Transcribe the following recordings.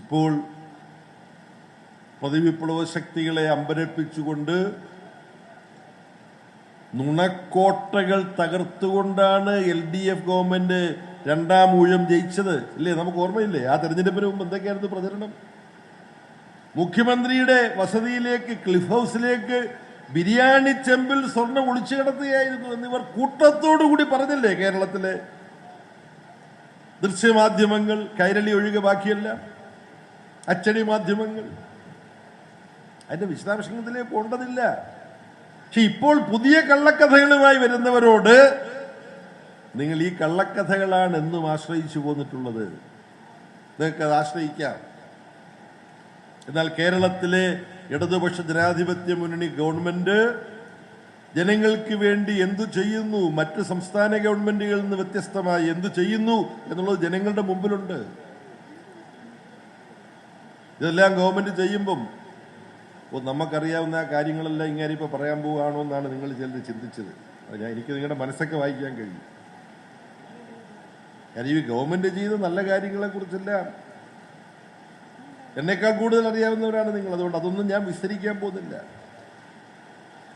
ഇപ്പോൾ പ്രതിവിപ്ലവ ശക്തികളെ അമ്പരപ്പിച്ചുകൊണ്ട് നുണക്കോട്ടകൾ തകർത്തുകൊണ്ടാണ് എൽ ഡി എഫ് ഗവൺമെന്റ് രണ്ടാം ഊഴം ജയിച്ചത്. ഇല്ലേ നമുക്ക് ഓർമ്മയില്ലേ? ആ തെരഞ്ഞെടുപ്പിന് മുമ്പ് എന്തൊക്കെയായിരുന്നു പ്രചരണം? മുഖ്യമന്ത്രിയുടെ വസതിയിലേക്ക് ക്ലിഫ് ഹൗസിലേക്ക് ബിരിയാണി ചെമ്പിൽ സ്വർണം ഒളിച്ചു കിടത്തുകയായിരുന്നു എന്നിവർ കൂട്ടത്തോടു കൂടി പറഞ്ഞില്ലേ കേരളത്തിലെ? ദൃശ്യമാധ്യമങ്ങൾ കൈരളി ഒഴികെ ബാക്കിയെല്ലാം. അച്ചടി മാധ്യമങ്ങൾ. അതിന്റെ വിശദാംശങ്ങളിലേക്ക് പോകേണ്ടതില്ല. പക്ഷെ ഇപ്പോൾ പുതിയ കള്ളക്കഥകളുമായി വരുന്നവരോട് നിങ്ങൾ ഈ കള്ളക്കഥകളാണ് എന്നും ആശ്രയിച്ചു പോന്നിട്ടുള്ളത്. നിങ്ങൾക്ക് അത് ആശ്രയിക്കാം. എന്നാൽ കേരളത്തിലെ ഇടതുപക്ഷ ജനാധിപത്യ മുന്നണി ഗവൺമെന്റ് ജനങ്ങൾക്ക് വേണ്ടി എന്തു ചെയ്യുന്നു? മറ്റ് സംസ്ഥാന ഗവൺമെന്റുകളിൽ നിന്ന് വ്യത്യസ്തമായി എന്തു ചെയ്യുന്നു എന്നുള്ളത് ജനങ്ങളുടെ മുമ്പിലുണ്ട്. ഇതെല്ലാം ഗവൺമെന്റ് ചെയ്യുമ്പം നമുക്കറിയാവുന്ന കാര്യങ്ങളെല്ലാം ഇങ്ങനെ ഇപ്പോൾ പറയാൻ പോവുകയാണോ എന്നാണ് നിങ്ങൾ ചിലർ ചിന്തിച്ചത്. ഞാൻ എനിക്ക് നിങ്ങളുടെ മനസ്സൊക്കെ വായിക്കാൻ കഴിയും. കാര്യം ഈ ഗവൺമെന്റ് ചെയ്ത നല്ല കാര്യങ്ങളെ കുറിച്ചെല്ലാം എന്നേക്കാൾ കൂടുതൽ അറിയാവുന്നവരാണ് നിങ്ങൾ. അതുകൊണ്ട് അതൊന്നും ഞാൻ വിസ്തരിക്കാൻ പോകുന്നില്ല.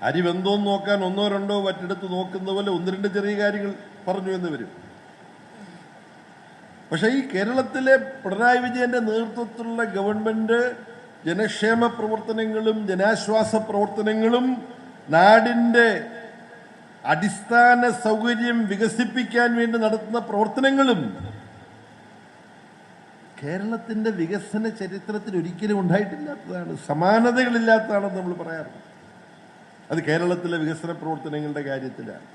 അരി വെന്തോന്ന് നോക്കാൻ ഒന്നോ രണ്ടോ മറ്റെടുത്ത് നോക്കുന്ന പോലെ ഒന്ന് രണ്ട് ചെറിയ കാര്യങ്ങൾ പറഞ്ഞു എന്ന് വരും. പക്ഷേ ഈ കേരളത്തിലെ പിണറായി വിജയന്റെ നേതൃത്വത്തിലുള്ള ഗവൺമെന്റ് ജനക്ഷേമ പ്രവർത്തനങ്ങളും ജനാശ്വാസ പ്രവർത്തനങ്ങളും നാടിന്റെ അടിസ്ഥാന സൗകര്യം വികസിപ്പിക്കാൻ വേണ്ടി നടത്തുന്ന പ്രവർത്തനങ്ങളും കേരളത്തിന്റെ വികസന ചരിത്രത്തിൽ ഒരിക്കലും ഉണ്ടായിട്ടില്ലാത്തതാണ്. സമാനതകളില്ലാത്തതാണെന്ന് നമ്മൾ പറയാറുണ്ട്. അത് കേരളത്തിലെ വികസന പ്രവർത്തനങ്ങളുടെ കാര്യത്തിലാണ്.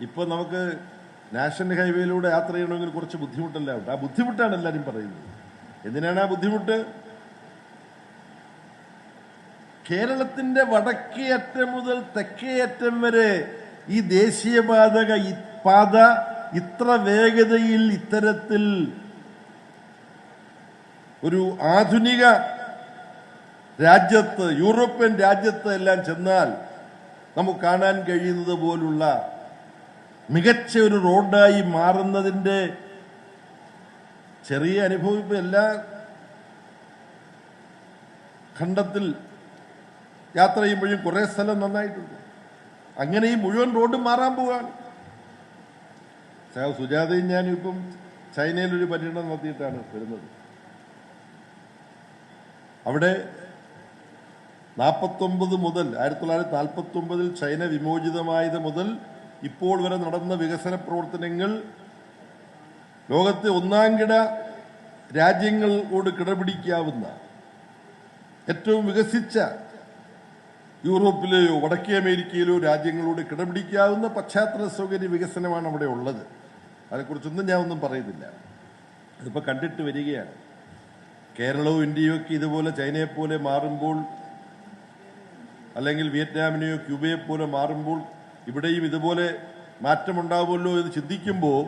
ഇപ്പോൾ നമുക്ക് നാഷണൽ ഹൈവേയിലൂടെ യാത്ര ചെയ്യണമെങ്കിൽ കുറച്ച് ബുദ്ധിമുട്ടല്ലേ ഉണ്ട് ആ ബുദ്ധിമുട്ടാണ് എല്ലാവരും പറയുന്നത്. എന്തിനാണ് ആ ബുദ്ധിമുട്ട്? കേരളത്തിന്റെ വടക്കേ അറ്റം മുതൽ തെക്കേ അറ്റം വരെ ഈ ദേശീയപാത പാത ഇത്ര വേഗതയിൽ ഇത്തരത്തിൽ ഒരു ആധുനിക രാജ്യത്ത് യൂറോപ്യൻ രാജ്യത്ത് എല്ലാം ചെന്നാൽ നമുക്ക് കാണാൻ കഴിയുന്നത് പോലുള്ള മികച്ച ഒരു റോഡായി മാറുന്നതിന്റെ ചെറിയ അനുഭവിപ്പ് എല്ലാ ഖണ്ഡത്തിൽ യാത്ര ചെയ്യുമ്പോഴും കുറേ സ്ഥലം നന്നായിട്ടുണ്ട്. അങ്ങനെ ഈ മുഴുവൻ റോഡും മാറാൻ പോവുകയാണ് സുജാതയും ഞാനും ഇപ്പം ചൈനയിലൊരു പര്യടനം നടത്തിയിട്ടാണ് വരുന്നത്. അവിടെ നാൽപ്പത്തൊമ്പത് മുതൽ ആയിരത്തി തൊള്ളായിരത്തി നാൽപ്പത്തൊമ്പതിൽ ചൈന വിമോചിതമായത് മുതൽ ഇപ്പോൾ വരെ നടന്ന വികസന പ്രവർത്തനങ്ങൾ ലോകത്തെ ഒന്നാംകിട രാജ്യങ്ങളോട് കിടപിടിക്കാവുന്ന ഏറ്റവും വികസിച്ച യൂറോപ്പിലെയോ വടക്കേ അമേരിക്കയിലോ രാജ്യങ്ങളോട് കിടപിടിക്കാവുന്ന പശ്ചാത്തല സൗകര്യ വികസനമാണ് അവിടെ ഉള്ളത്. അതിനെക്കുറിച്ചൊന്നും ഞാൻ ഒന്നും പറയുന്നില്ല അതിപ്പോൾ കണ്ടിട്ട് വരികയാണ്. കേരളവും ഇന്ത്യയോ ഒക്കെ ഇതുപോലെ ചൈനയെ പോലെ മാറുമ്പോൾ അല്ലെങ്കിൽ വിയറ്റ്നാമിനെയോ ക്യൂബയെ പോലെ മാറുമ്പോൾ ഇവിടെയും ഇതുപോലെ മാറ്റമുണ്ടാവുമല്ലോ എന്ന് ചിന്തിക്കുമ്പോൾ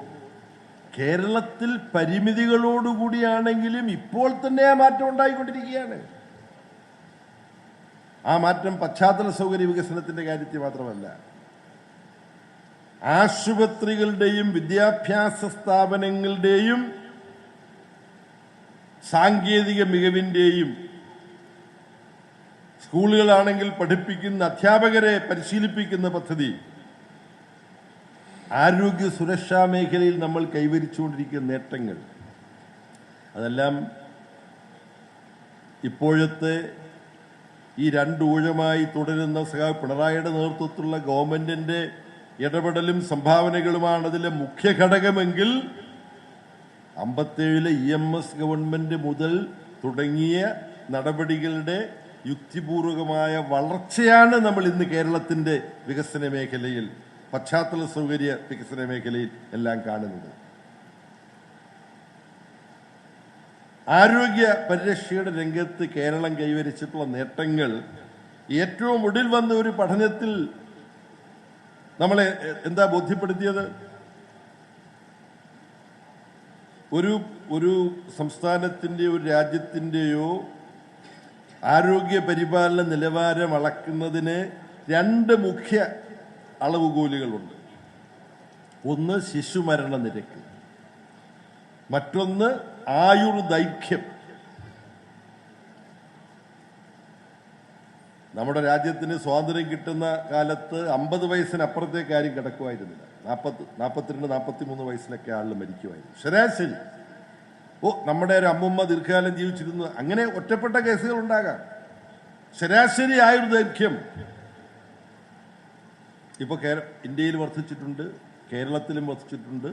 കേരളത്തിൽ പരിമിതികളോടുകൂടിയാണെങ്കിലും ഇപ്പോൾ തന്നെ ആ മാറ്റം ഉണ്ടായിക്കൊണ്ടിരിക്കുകയാണ്. ആ മാറ്റം പശ്ചാത്തല സൗകര്യ വികസനത്തിന്റെ കാര്യത്തിൽ മാത്രമല്ല ആശുപത്രികളുടെയും വിദ്യാഭ്യാസ സ്ഥാപനങ്ങളുടെയും സാങ്കേതിക മികവിന്റെയും സ്കൂളുകളാണെങ്കിൽ പഠിപ്പിക്കുന്ന അധ്യാപകരെ പരിശീലിപ്പിക്കുന്ന പദ്ധതി. ആരോഗ്യ സുരക്ഷാ മേഖലയിൽ നമ്മൾ കൈവരിച്ചുകൊണ്ടിരിക്കുന്ന നേട്ടങ്ങൾ. അതെല്ലാം ഇപ്പോഴത്തെ ഈ രണ്ടൂഴമായി തുടരുന്ന സഹ പിണറായിയുടെ നേതൃത്വത്തിലുള്ള ഗവൺമെന്റിന്റെ ഇടപെടലും സംഭാവനകളുമാണ് അതിലെ മുഖ്യ ഘടകമെങ്കിൽ അമ്പത്തേഴിലെ ഇ എം എസ് ഗവൺമെന്റ് മുതൽ തുടങ്ങിയ നടപടികളുടെ യുക്തിപൂർവകമായ വളർച്ചയാണ് നമ്മൾ ഇന്ന് കേരളത്തിന്റെ വികസന മേഖലയിൽ പശ്ചാത്തല സൗകര്യ വികസന മേഖലയിൽ എല്ലാം കാണുന്നത്. ആരോഗ്യ പരിരക്ഷയുടെ രംഗത്ത് കേരളം കൈവരിച്ചിട്ടുള്ള നേട്ടങ്ങൾ ഏറ്റവും ഒടുവിൽ വന്ന ഒരു പഠനത്തിൽ നമ്മളെ എന്താ ബോധ്യപ്പെടുത്തിയത്? ഒരു ഒരു സംസ്ഥാനത്തിന്റെയോ ഒരു രാജ്യത്തിന്റെയോ ആരോഗ്യ പരിപാലന നിലവാരം അളക്കുന്നതിന് രണ്ട് മുഖ്യ അളവുകോലുകളുണ്ട്. ഒന്ന് ശിശുമരണ നിരക്ക്. മറ്റൊന്ന് ആയുർദൈർഘ്യം നമ്മുടെ രാജ്യത്തിന് സ്വാതന്ത്ര്യം കിട്ടുന്ന കാലത്ത് അമ്പത് വയസ്സിനപ്പുറത്തേക്കാരും കിടക്കുമായിരുന്നില്ല. നാൽപ്പത്തി നാൽപ്പത്തിരണ്ട് നാൽപ്പത്തി മൂന്ന് വയസ്സിലൊക്കെ ആളുകൾ മരിക്കുമായിരുന്നു. ശരാശരി. ഓ നമ്മുടെ ഒരു അമ്മുമ്മ ദീർഘകാലം ജീവിച്ചിരുന്നു അങ്ങനെ ഒറ്റപ്പെട്ട കേസുകൾ ഉണ്ടാകാം. ശരാശരി ആയൊരു ദൈർഘ്യം ഇപ്പോൾ കേര ഇന്ത്യയിൽ വർദ്ധിച്ചിട്ടുണ്ട് കേരളത്തിലും വർദ്ധിച്ചിട്ടുണ്ട്.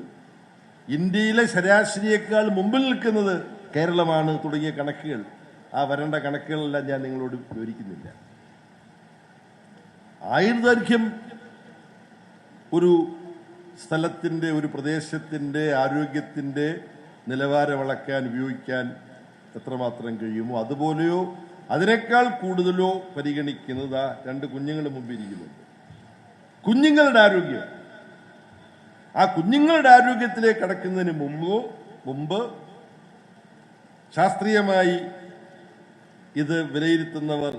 ഇന്ത്യയിലെ ശരാശരിയേക്കാൾ മുമ്പിൽ നിൽക്കുന്നത് കേരളമാണ് തുടങ്ങിയ കണക്കുകൾ. ആ വരേണ്ട കണക്കുകളെല്ലാം ഞാൻ നിങ്ങളോട് വിവരിക്കുന്നില്ല. ആയുർദൈർഘ്യം ഒരു സ്ഥലത്തിന്റെ ഒരു പ്രദേശത്തിന്റെ ആരോഗ്യത്തിന്റെ നിലവാരം വളക്കാൻ ഉപയോഗിക്കാൻ എത്രമാത്രം കഴിയുമോ അതുപോലെയോ അതിനേക്കാൾ കൂടുതലോ പരിഗണിക്കുന്നത് ആ രണ്ട് കുഞ്ഞുങ്ങളുടെ മുമ്പിൽ ഇരിക്കുന്നുണ്ട്. കുഞ്ഞുങ്ങളുടെ ആരോഗ്യം. ആ കുഞ്ഞുങ്ങളുടെ ആരോഗ്യത്തിലേക്ക് കടക്കുന്നതിന് മുമ്പ് മുമ്പ് ശാസ്ത്രീയമായി ഇത് വിലയിരുത്തുന്നവർ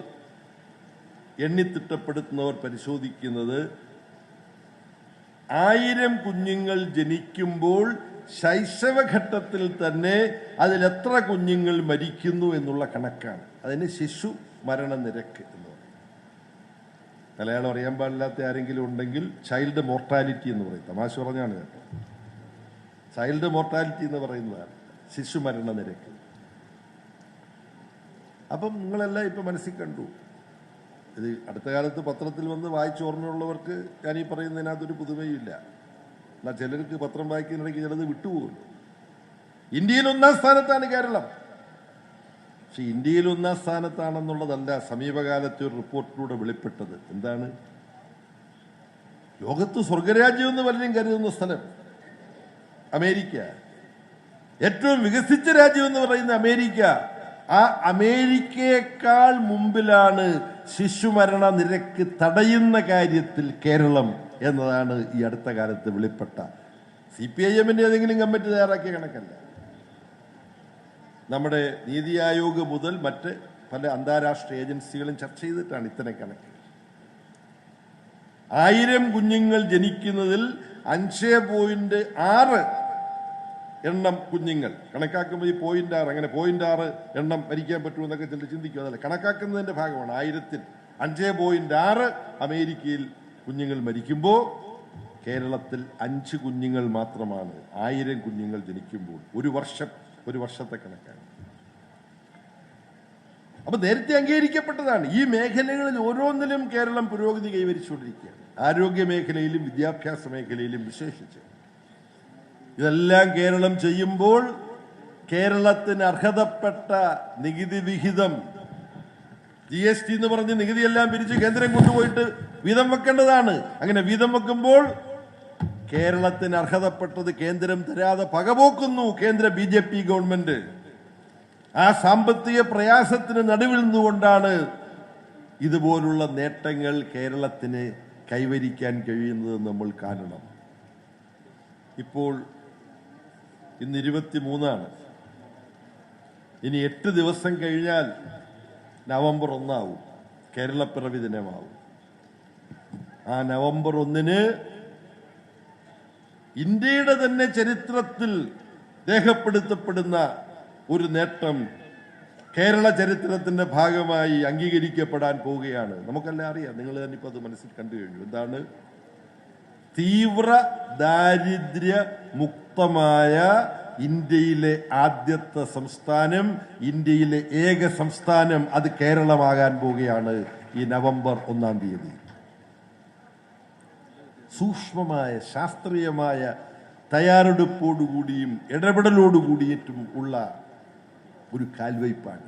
എണ്ണിത്തിട്ടപ്പെടുത്തുന്നവർ പരിശോധിക്കുന്നത് ആയിരം കുഞ്ഞുങ്ങൾ ജനിക്കുമ്പോൾ ശൈശവഘട്ടത്തിൽ തന്നെ അതിലെത്ര കുഞ്ഞുങ്ങൾ മരിക്കുന്നു എന്നുള്ള കണക്കാണ്. അതിന് ശിശു മരണ നിരക്ക് എന്ന് പറയും. മലയാളം അറിയാൻ പാടില്ലാത്ത ആരെങ്കിലും ഉണ്ടെങ്കിൽ ചൈൽഡ് മോർട്ടാലിറ്റി എന്ന് പറയും. തമാശ പറഞ്ഞാണ് കേട്ടോ. ചൈൽഡ് മോർട്ടാലിറ്റി എന്ന് പറയുന്നതാണ് ശിശു മരണ നിരക്ക് അപ്പം നിങ്ങളെല്ലാം ഇപ്പം മനസ്സിൽ കണ്ടു. ഇത് അടുത്ത കാലത്ത് പത്രത്തിൽ വന്ന് വായിച്ചോർമ്മയുള്ളവർക്ക് ഞാൻ ഈ പറയുന്നതിനകത്തൊരു പുതുമയുമില്ല. എന്നാൽ ചിലർക്ക് പത്രം വായിക്കുന്നതിനിടയ്ക്ക് ചിലത് വിട്ടുപോകുന്നു ഇന്ത്യയിൽ ഒന്നാം സ്ഥാനത്താണ് കേരളം. പക്ഷെ ഇന്ത്യയിൽ ഒന്നാം സ്ഥാനത്താണെന്നുള്ളതല്ല സമീപകാലത്തെ ഒരു റിപ്പോർട്ടിലൂടെ വെളിപ്പെട്ടത്. എന്താണ്? ലോകത്ത് സ്വർഗരാജ്യം എന്ന് പലരും കരുതുന്ന സ്ഥലം. അമേരിക്ക. ഏറ്റവും വികസിച്ച രാജ്യം എന്ന് പറയുന്ന അമേരിക്ക. ആ അമേരിക്കയേക്കാൾ മുമ്പിലാണ് ശിശുമരണ നിരക്ക് തടയുന്ന കാര്യത്തിൽ കേരളം എന്നതാണ് ഈ അടുത്ത കാലത്ത് വെളിപ്പെട്ട സി പി ഐ എമ്മിന്റെ ഏതെങ്കിലും കമ്മിറ്റി തയ്യാറാക്കിയ കണക്കല്ല. നമ്മുടെ നീതി ആയോഗ് മുതൽ മറ്റ് പല അന്താരാഷ്ട്ര ഏജൻസികളും ചർച്ച ചെയ്തിട്ടാണ് ഇത്തരം കണക്ക്. ആയിരം കുഞ്ഞുങ്ങൾ ജനിക്കുന്നതിൽ അഞ്ച് പോയിന്റ് ആറ് എണ്ണം കുഞ്ഞുങ്ങൾ. കണക്കാക്കുമ്പോൾ ഈ പോയിന്റ് ആറ് അങ്ങനെ പോയിന്റ് ആറ് എണ്ണം മരിക്കാൻ പറ്റുമെന്നൊക്കെ ചിലർ ചിന്തിക്കും. അതല്ല കണക്കാക്കുന്നതിന്റെ ഭാഗമാണ് ആയിരത്തിൽ അഞ്ച് പോയിന്റ് ആറ് അമേരിക്കയിൽ കുഞ്ഞുങ്ങൾ മരിക്കുമ്പോൾ കേരളത്തിൽ അഞ്ച് കുഞ്ഞുങ്ങൾ മാത്രമാണ് ആയിരം കുഞ്ഞുങ്ങൾ ജനിക്കുമ്പോൾ ഒരു വർഷം ഒരു വർഷത്തെ കണക്കാണ്. അപ്പൊ നേരത്തെ അംഗീകരിക്കപ്പെട്ടതാണ്. ഈ മേഖലകളിൽ ഓരോന്നിലും കേരളം പുരോഗതി കൈവരിച്ചുകൊണ്ടിരിക്കുകയാണ്. ആരോഗ്യ മേഖലയിലും വിദ്യാഭ്യാസ മേഖലയിലും വിശേഷിച്ച്. ഇതെല്ലാം കേരളം ചെയ്യുമ്പോൾ കേരളത്തിന് അർഹതപ്പെട്ട നികുതി വിഹിതം. ജി എസ് ടി എന്ന് പറഞ്ഞ് നികുതിയെല്ലാം പിരിച്ച് കേന്ദ്രം കൊണ്ടുപോയിട്ട് വീതം വെക്കേണ്ടതാണ്. അങ്ങനെ വീതം വെക്കുമ്പോൾ കേരളത്തിന് അർഹതപ്പെട്ടത് കേന്ദ്രം തരാതെ പകപോക്കുന്നു കേന്ദ്ര ബി ജെ പി ഗവൺമെന്റ്. ആ സാമ്പത്തിക പ്രയാസത്തിന് നടുവിൽ നിന്നുകൊണ്ടാണ് ഇതുപോലുള്ള നേട്ടങ്ങൾ കേരളത്തിന് കൈവരിക്കാൻ കഴിയുന്നത് നമ്മൾ കാണണം. ഇപ്പോൾ ഇന്ന് ഇരുപത്തി മൂന്നാണ് ഇനി എട്ട് ദിവസം കഴിഞ്ഞാൽ നവംബർ ഒന്നാവും. കേരളപ്പിറവി ദിനമാവും. ആ നവംബർ ഒന്നിന് ഇന്ത്യയുടെ തന്നെ ചരിത്രത്തിൽ രേഖപ്പെടുത്തപ്പെടുന്ന ഒരു നേട്ടം കേരള ചരിത്രത്തിന്റെ ഭാഗമായി അംഗീകരിക്കപ്പെടാൻ പോവുകയാണ്. നമുക്കെല്ലാം അറിയാം. നിങ്ങൾ തന്നെ ഇപ്പൊ അത് മനസ്സിൽ കണ്ടു കഴിഞ്ഞു. എന്താണ്? തീവ്ര ദാരിദ്ര്യ മുക്തമായ ഇന്ത്യയിലെ ആദ്യത്തെ സംസ്ഥാനം ഇന്ത്യയിലെ ഏക സംസ്ഥാനം അത് കേരളമാകാൻ പോവുകയാണ് ഈ നവംബർ ഒന്നാം തീയതി. സൂക്ഷ്മമായ ശാസ്ത്രീയമായ തയ്യാറെടുപ്പോടുകൂടിയും ഇടപെടലോടുകൂടിയിട്ടും ഉള്ള ഒരു കാൽവയ്പ്പാണ്.